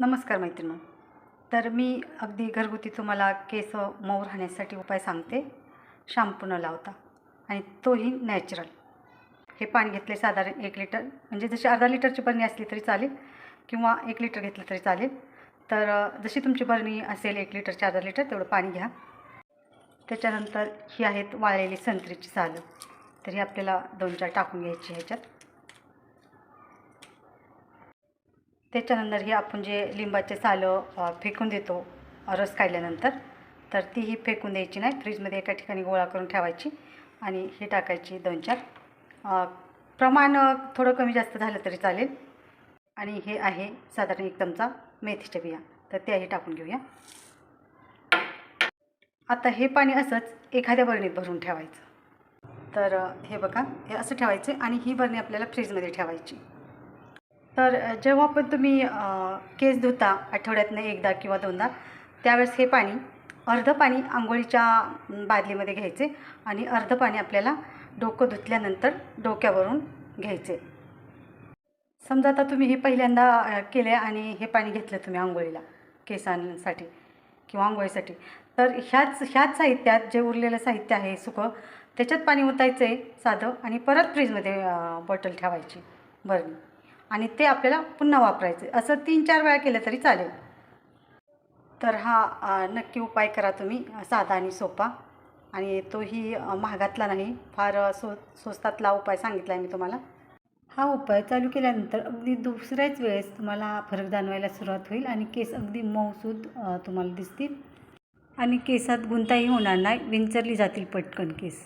नमस्कार मैत्रिणी. तर मी अगदी घरगुती तुम्हाला केस मऊ राहण्यासाठी उपाय सांगते. शॅम्पू न लावता. आणि तोही नॅचरल. हे पाणी घेतले साधारण एक लिटर. म्हणजे जशी अर्धा लिटरची बरणी असली तरी चालेल किंवा एक लिटर घेतलं तरी चालेल. तर जशी तुमची बरणी असेल एक लिटरची अर्धा लिटर तेवढं पाणी घ्या. त्याच्यानंतर ही आहेत वाळलेली संत्रीची सालं. तर ही आपल्याला दोन चार टाकून घ्यायची ह्याच्यात. त्याच्यानंतर हे आपण जे लिंबाचे सालं फेकून देतो रस काढल्यानंतर तर तीही फेकून द्यायची नाही. फ्रीजमध्ये एका ठिकाणी गोळा करून ठेवायची आणि ही टाकायची दोन चार. प्रमाण थोडं कमी जास्त झालं तरी चालेल. आणि हे आहे साधारण एक चमचा मेथीच्या बिया. तर त्याही टाकून घेऊया. आता हे पाणी असंच एखाद्या बरणीत भरून ठेवायचं. तर हे बघा हे असं ठेवायचं आणि ही बरणी आपल्याला फ्रीजमध्ये ठेवायची. तर जेव्हा पण तुम्ही केस धुता आठवड्यातनं एकदा किंवा दोनदा त्यावेळेस हे पाणी अर्धं पाणी आंघोळीच्या बादलीमध्ये घ्यायचे आणि अर्धं पाणी आपल्याला डोकं धुतल्यानंतर डोक्यावरून घ्यायचे. समजा आता तुम्ही हे पहिल्यांदा केलं केले आणि हे पाणी घेतलं तुम्ही आंघोळीला केसांसाठी किंवा आंघोळीसाठी तर ह्याच ह्याच साहित्यात जे उरलेलं साहित्य आहे सुकं त्याच्यात पाणी ओतायचं आहे साधं आणि परत फ्रीजमध्ये बॉटल ठेवायची बरं आणि ते आपल्याला पुन्हा वापरायचे. असं तीन चार वेळा केलं तरी चालेल. तर हा नक्की उपाय करा तुम्ही. साधा आणि सोपा. आणि तोही महागातला नाही. फार सो स्वस्तातला उपाय सांगितला आहे मी तुम्हाला. हा उपाय चालू केल्यानंतर अगदी दुसऱ्याच वेळेस तुम्हाला फरक जाणवायला सुरुवात होईल आणि केस अगदी मऊसूद तुम्हाला दिसतील. आणि केसात गुंताही होणार नाही. विंचरली जातील पटकन केस.